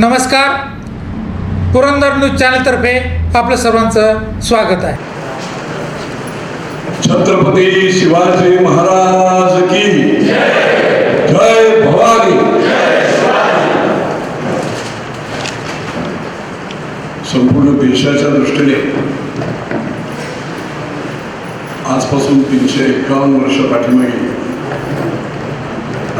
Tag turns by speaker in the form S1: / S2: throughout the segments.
S1: नमस्कार. पुरंदर न्यूज चॅनलतर्फे आपलं सर्वांचं स्वागत आहे.
S2: छत्रपती शिवाजी महाराज की जय भवानी. संपूर्ण देशाच्या दृष्टीने आजपासून तीनशे एकावन्न वर्ष पाठीमागे.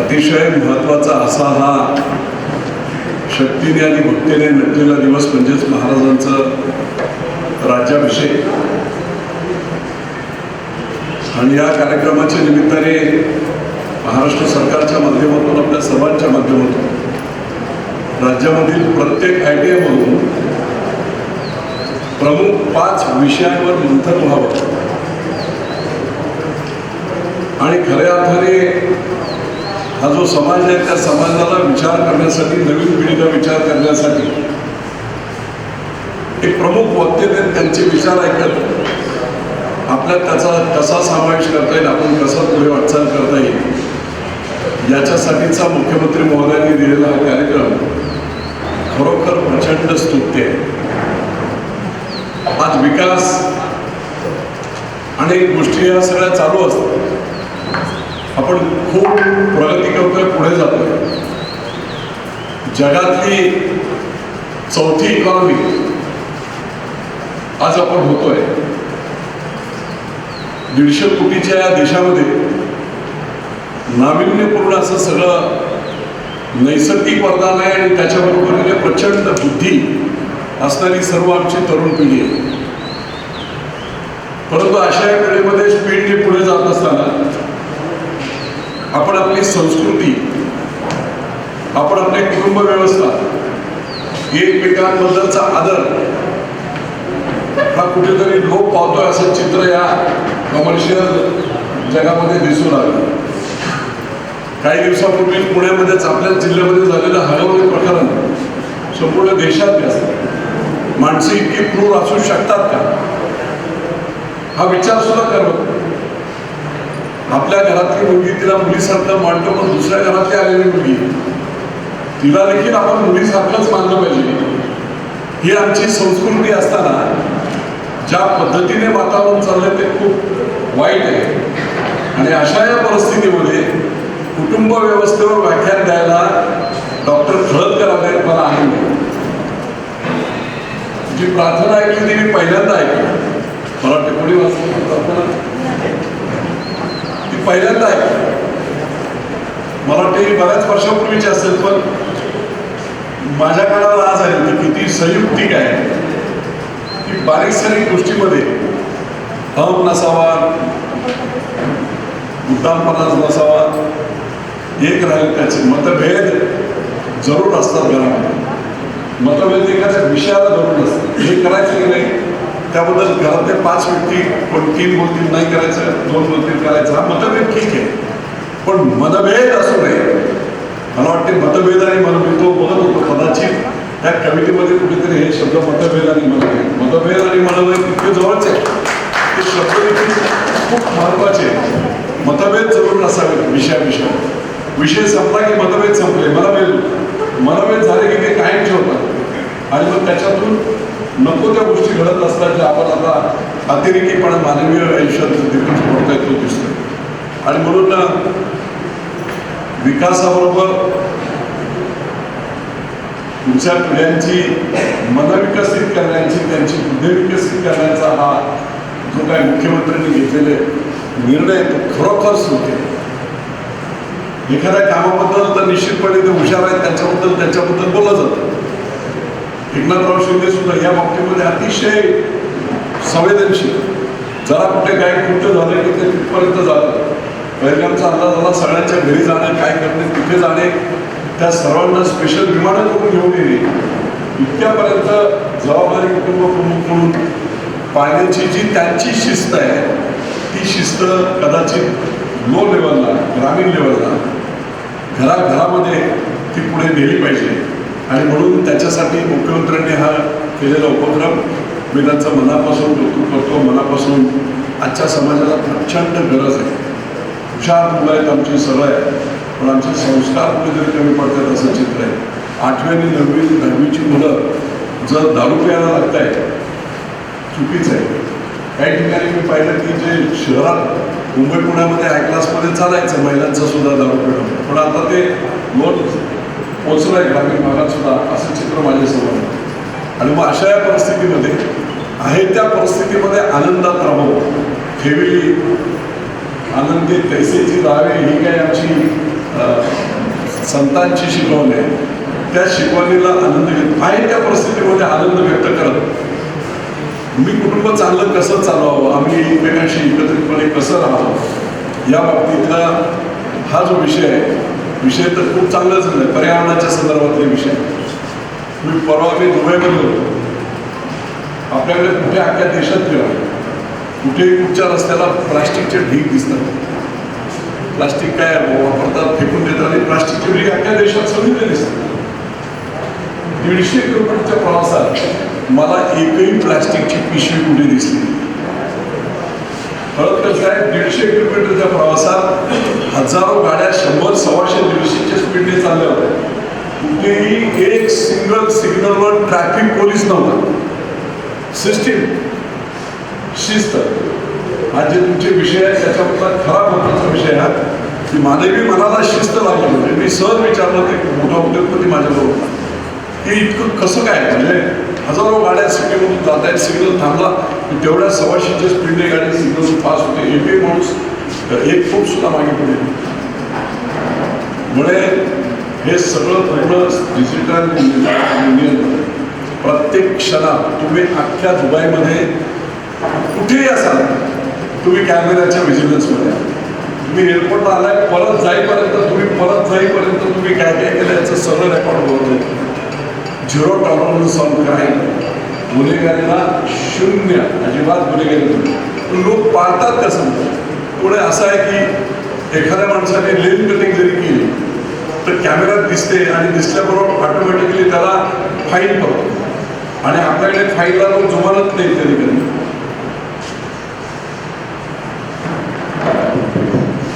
S2: अतिशय महत्त्वाचा असा हा शक्तीने आणि भक्तीने नटलेला दिवस म्हणजेच महाराजांचा राज्याभिषेक. आणि या कार्यक्रमाच्या निमित्ताने महाराष्ट्र सरकारच्या माध्यमातून आपल्या सर्वांच्या माध्यमातून राज्यामधील प्रत्येक आय टी आयमधून प्रमुख पाच विषयांवर मंथन व्हावं. आणि खऱ्या अर्थाने हा जो समाज आहे त्या समाजाला विचार करण्यासाठी नवीन पिढीला विचार करण्यासाठी एक प्रमुख वक्ते आहेत त्यांचे विचार ऐकत आपल्या त्याचा कसा समावेश करता येईल आपण कसा पुढे वाटचाल करता येईल. याच्यासाठीचा मुख्यमंत्री महोदयांनी दिलेला हा कार्यक्रम खरोखर प्रचंड स्तुत्य आहे. आज विकास अनेक गोष्टी या सगळ्या चालू असतात. आपण खूप प्रगती करतोय पुढे जातोय. जगातली चौथी इकॉनॉमी आज आपण होतोय. दीडशे कोटीच्या या देशामध्ये नाविन्यपूर्ण असं सगळं नैसर्गिक वरदान आहे आणि त्याच्याबरोबर प्रचंड बुद्धी असणारी सर्व आमची तरुण पिढी आहे. परंतु अशा या पिढीमध्ये स्पीडने पुढे जात असताना आपण आपली संस्कृती आपण आपली कुटुंब व्यवस्था एकमेकांबद्दलचा आदर हा कुठेतरी लोप पावतोय असं चित्र या कमर्शियल जगामध्ये दिसून आलं. काही दिवसापूर्वी पुण्यामध्येच आपल्या जिल्ह्यामध्ये झालेलं हळूहळू प्रकरण संपूर्ण देशात जास्त माणसे इतकी क्रूर असू शकतात का? हा विचार सुद्धा करत आपल्या घरातली मुलगी तिला मुलीसारखं मांडतो पण दुसऱ्या घरातली आलेली मुलगी. तिला देखील आपण मुलीसारखंच मानलं पाहिजे. ही आमची संस्कृती असताना ज्या पद्धतीने वातावरण चाललंय ते खूप वाईट आहे. आणि अशा या परिस्थितीमध्ये कुटुंब व्यवस्थेवर व्याख्यान द्यायला डॉक्टर खळदकर आले मला आनंद जी प्रार्थना ऐकली ती मी पहिल्यांदा ऐकली. मला वाटतं वाचून वाचली प्रार्थना पहिल्यांदा आहे. मला वाटतं बऱ्याच वर्षापूर्वीची असेल पण माझ्या काळाला आज आहे होती किती संयुक्तिक आहे. की बारीक सारीक गोष्टीमध्ये हम नसावा मुद्दामपणाच नसावा एक राहील त्याचे मतभेद जरूर असतात घरामध्ये. मतभेद एखाद्या विषयाला जरूर असतात. हे करायचं की नाही? त्याबद्दल घरातले पाच व्यक्ती पण तीन बोलतील नाही करायचं दोन बोलतील करायचं हा मतभेद ठीक आहे. पण मतभेद असू नये. मला वाटते मतभेद आणि मनभेद तो बोलत होतो कदाचित त्या कमिटीमध्ये कुठेतरी हे शब्द मतभेद आणि मनभेद. मतभेद आणि मनभेद इतके जवळचे आहे ते शब्द देखील खूप महत्त्वाचे मतभेद जरूर नसावेत विषयाविषयी. विषय संपला की मतभेद संपले. मतभेद मतभेद झाले की ते कायमचे होतात आणि मग त्याच्यातून नको त्या गोष्टी घडत असतात ज्या आपण आता अतिरेकीपणा मानवीय आयुष्यात देखील होत येतो दिसतो. आणि म्हणून विकासाबरोबर तुमच्या पिढ्यांची मन विकसित करण्याची त्यांची बुद्धी विकसित करण्याचा हा जो काय मुख्यमंत्र्यांनी घेतलेले निर्णय तो खरोखर सुटे एखाद्या कामाबद्दल तर निश्चितपणे ते हुशार आहेत त्याच्याबद्दल त्याच्याबद्दल या बाबतीमध्ये अतिशय संवेदनशील. जरा कुठे काय कुठं झालं की ते तिथपर्यंत झालं. पहिल्यांचा अंदाज आला सगळ्यांच्या घरी जाणे काय करणे तिथे जाणे. त्या सर्वांना स्पेशल विमानं करून घेऊन येणे. इतक्यापर्यंत जबाबदारी कुटुंब प्रमुख म्हणून पाहण्याची जी त्यांची शिस्त आहे ती शिस्त कदाचित लो लेवलला ग्रामीण लेवलला घराघरामध्ये ती पुढे नेली पाहिजे. आणि म्हणून त्याच्यासाठी मुख्यमंत्र्यांनी हा केलेला उपक्रम मी त्यांचं मनापासून कौतुक करतो मनापासून आजच्या समाजाला प्रचंड गरज आहे. हुशार मुलं आहेत आमची सरळ आहे पण आमचे संस्कार कुठेतरी कमी पडतात असं चित्र आहे. आठवी आणि नववी दहावीची मुलं जर दारू प्यायला लागत आहे चुकीचं आहे. काही ठिकाणी मी पाहिलं की जे शहरात मुंबई पुण्यामध्ये हाय क्लासमध्ये चालायचं महिलांचं सुद्धा दारू पिणं. पण आता ते लोन पोचलं आहे ग्रामीण भागात सुद्धा. असं चित्र माझ्यासमोर आहे. आणि मग अशा या परिस्थितीमध्ये आहे त्या परिस्थितीमध्ये आनंदात राहावं ठेवली. आनंदी तैसेची राहावे ही काही आमची संतांची शिकवण आहे. त्या शिकवणीला आनंद घेत आहे त्या परिस्थितीमध्ये आनंद व्यक्त करत. मी कुटुंब चांगलं कसं चालवावं? आम्ही एकमेकांशी एकत्रितपणे कसं राहावं? या बाबतीतला हा जो विषय आहे विषय तर खूप चांगला झाला आहे पर्यावरणाच्या संदर्भातले विषय. मी परवा मी दुबईमध्ये होतो. आपल्याकडे कुठे आपल्या देशात फिरा. कुठेही कुठच्या रस्त्याला प्लास्टिकचे ढीग दिसतात. प्लास्टिक काय वापरतात फेकून देतात आणि प्लास्टिकचे ढीक आपल्या देशात सगळीकडे दिसतात. दीडशे किलोमीटरच्या प्रवासात मला एकही प्लास्टिकची पिशवी कुठे दिसली खरं कळत कसं आहे दीडशे किलोमीटरच्या प्रवासात हजारो गाड्या शंभर सव्वाशे दीडशेच्या स्पीडने चालल्या होत्या. कुठेही एक सिंगल सिग्नलवर ट्रॅफिक पोलीस नव्हता. सिस्टीम शिस्त. हा जे तुमचे विषय आहेत त्याच्यामधला खरा महत्त्वाचा विषय हा. की मानवी मनाला शिस्त लागली म्हणजे मी सहज विचारलं ते मोठा उद्योगपती माझ्याजवळ. होता की इतकं कसं काय? म्हणजे हजारो गाड्या सिटीमधून जात आहेत सिग्नल थांबला. की तेवढ्या सव्वाशेच्या स्पीडने गाडी सिग्नल पास होते. एकही माणूस एक फूट सुद्धा मागे पुढे मुळे हे सगळं पूर्ण डिजिटल युनियन प्रत्येक क्षणात तुम्ही अख्ख्या दुबईमध्ये कुठेही असाल तुम्ही कॅमेऱ्याच्या व्हिजिलन्समध्ये तुम्ही एअरपोर्टला आलाय परत जाईपर्यंत तुम्ही परत जाईपर्यंत तुम्ही काय काय केलं याचं सगळं रेकॉर्ड होतं झिरो टॉलरन्स ऑन क्राईम गुन्हेगारीला शून्य अजिबात गुन्हेगारी पण लोक पाळतात कसं पुढे असं आहे की एखाद्या माणसाने लेन कटिंग जरी केली तर कॅमेऱ्यात दिसते आणि दिसल्याबरोबर ऑटोमॅटिकली त्याला फाईन पडतो. आणि आपल्याकडे फाईनला लोक जुमानत नाही कधी कधी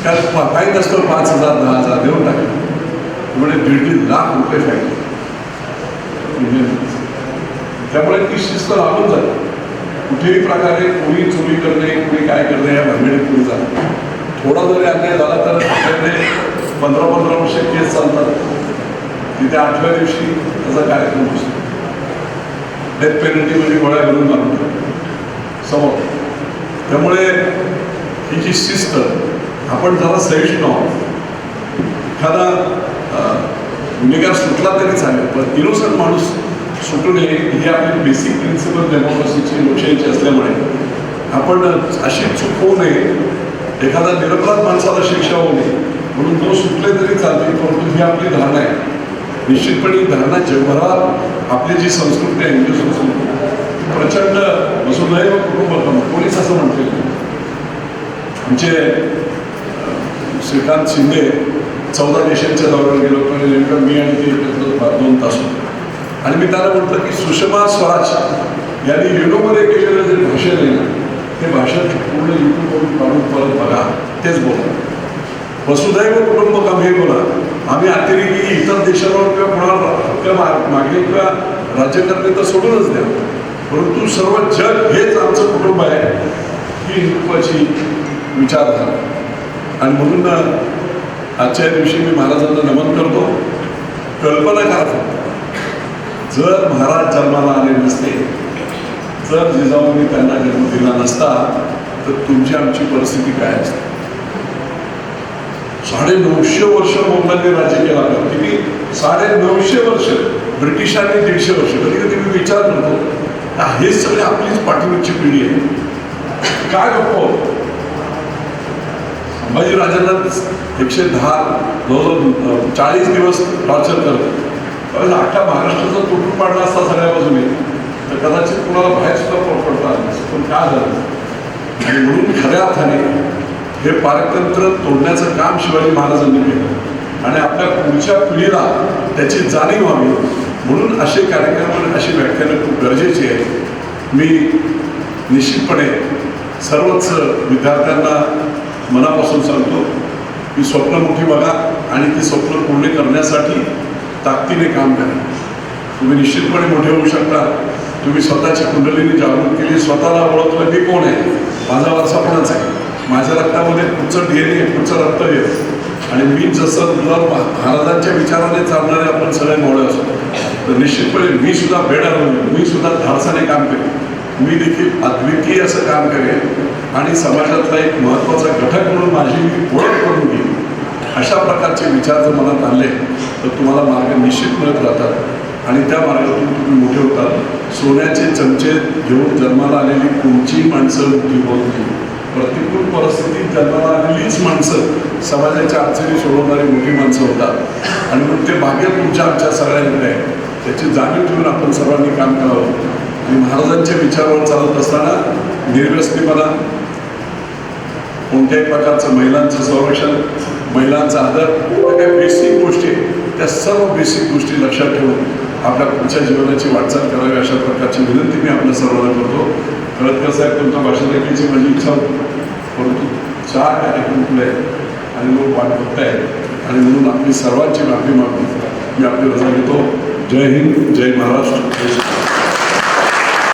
S2: त्यात फाईन असतो पाच हजार दहा हजार देऊन टाकले. म्हणजे दीड दीड लाख रुपये फाईल म्हणजे त्यामुळे ती शिस्त लागून जाते. कुठेही प्रकारे कोणी चोरी करणे कोणी काय करणे या भानगडीत पुढे जाते थोडा जरी अन्याय झाला तर आपल्याकडे पंधरा पंधरा वर्ष केस चालतात. तिथे आठव्या दिवशी त्याचा कार्यक्रम असतो. डेथ पेनल्टी म्हणजे गोळ्या घालून मारून समोर. त्यामुळे ही जी शिस्त आपण जरा सहिष्णू आहोत. एखादा गुन्हेगार सुटला तरी चालेल पण इनोसंट माणूस सुटू नये ही आपली बेसिक प्रिन्सिपल डेमोक्रेसीची लोकशाहीची असल्यामुळे आपण अशी चूक होऊ नये. एखादा निरपराध माणसाला शिक्षा होऊ नये. म्हणून तो सुटले तरी चालते परंतु ही आपली धारणा आहे. निश्चितपणे धारणा जगभरात आपली जी संस्कृती आहे हिंदू संस्कृती प्रचंड वसुधैव कुटुंबकम कोणीच असं म्हणते आमचे श्रीकांत शिंदे चौदा देशांच्या दौऱ्यावर गेलो पण नेमकं मी आणि ते एकत्र दोन तास होतो. आणि मी त्याला म्हटलं की सुषमा स्वराज यांनी युरोमध्ये केलेलं जे भाषण आहे ना ते भाषण पूर्ण युट्यूबवरून काढून परत बघा तेच बोला. वसुधैव कुटुंबकम हे बोला। आम्ही अतिरेकी इतर देशावर किंवा कोणाला हक्क मा- किंवा राज्यकर्ते तर सोडूनच द्या. परंतु सर्व जग हेच आमचं कुटुंब आहे ही हिंदुत्वाची विचारधारा. आणि म्हणून आजच्या दिवशी मी महाराजांना नमन करतो. कल्पना करा फक्त. जर महाराज जन्माला आले नसते जर जिजाऊंनी त्यांना जन्म दिला नसता तर तुमची आमची परिस्थिती काय असते? साडे नऊशे वर्ष मोगलांनी राज्य केला. होता किती? साडे नऊशे वर्ष. ब्रिटिशांनी दीडशे वर्ष. कधी कधी मी विचार करतो हे सगळे आपलीच पाठीवरची पिढी आहे. काय गप्प संभाजीराजांना एकशे दहा जवळजवळ चाळीस दिवस टॉर्चर करतो. त्यावेळेस अख्ख्या महाराष्ट्राचा तुटून पाडला असता सगळ्या बाजूने. तर कदाचित कुणाला बाहेर सुद्धा पड- पडता पण काय झालं? आणि म्हणून खऱ्या अर्थाने हे पारतंत्र तोडण्याचं काम शिवाजी महाराजांनी केलं. आणि आपल्या पुढच्या पिढीला त्याची जाणीव व्हावी म्हणून असे कार्यक्रम आणि अशी व्याख्यानं खूप गरजेची आहेत. मी निश्चितपणे सर्वच विद्यार्थ्यांना मनापासून सांगतो की स्वप्न मोठी बघा आणि ती स्वप्न पूर्ण करण्यासाठी ताकदीने काम करा. तुम्ही निश्चितपणे मोठे होऊ शकता. तुम्ही स्वतःची कुंडलीने जागृत केली स्वतःला ओळखलं मी कोण आहे? माझा वारसा कोणाच आहे? माझ्या रक्तामध्ये पुढचं डी एन ए पुढचं रक्त आहे आणि मी जसं जर महाराजांच्या विचाराने चालणारे आपण सगळे मोडे असतो. तर निश्चितपणे मी सुद्धा बेडा मी सुद्धा धाडसाने काम करेन. मी देखील अद्वितीय असं काम करेन. आणि समाजातला एक महत्त्वाचा घटक म्हणून माझी मी ओळख करून घेईन. अशा प्रकारचे विचार जर मनात आणले तर तुम्हाला मार्ग निश्चित मिळत राहतात. आणि त्या मार्गातून तुम्ही मोठे होतात. सोन्याचे चमचे घेऊन जन्माला आलेली कोणची माणसं मोठी होत नाही प्रतिकूल परिस्थितीत त्यांना आलेलीच माणसं समाजाच्या अडचणी सोडवणारी मोठी माणसं होतात. आणि मग ते भाग्य तुमच्या आमच्या सगळ्यांकडे आहे. त्याची जाणीव ठेवून आपण सर्वांनी काम करावं. आणि महाराजांच्या विचारावर चालत असताना निर्व्यसनीपणा कोणत्याही प्रकारचं महिलांचं संरक्षण महिलांचा आदर त्या काही बेसिक गोष्टी त्या सर्व बेसिक गोष्टी लक्षात ठेवून आपल्या पुढच्या जीवनाची वाटचाल करावी अशा प्रकारची विनंती मी आपल्या सर्वांना करतो. खरंतर साहेब आहे तुमच्या भाषेत ऐकण्याची माझी इच्छा होती. परंतु चार कार्यक्रम पुढे आहेत आणि लोक वाट बघत आहेत आणि म्हणून आपली सर्वांची माफी मागतो मी आपली रजा घेतो. जय हिंद जय महाराष्ट्र जय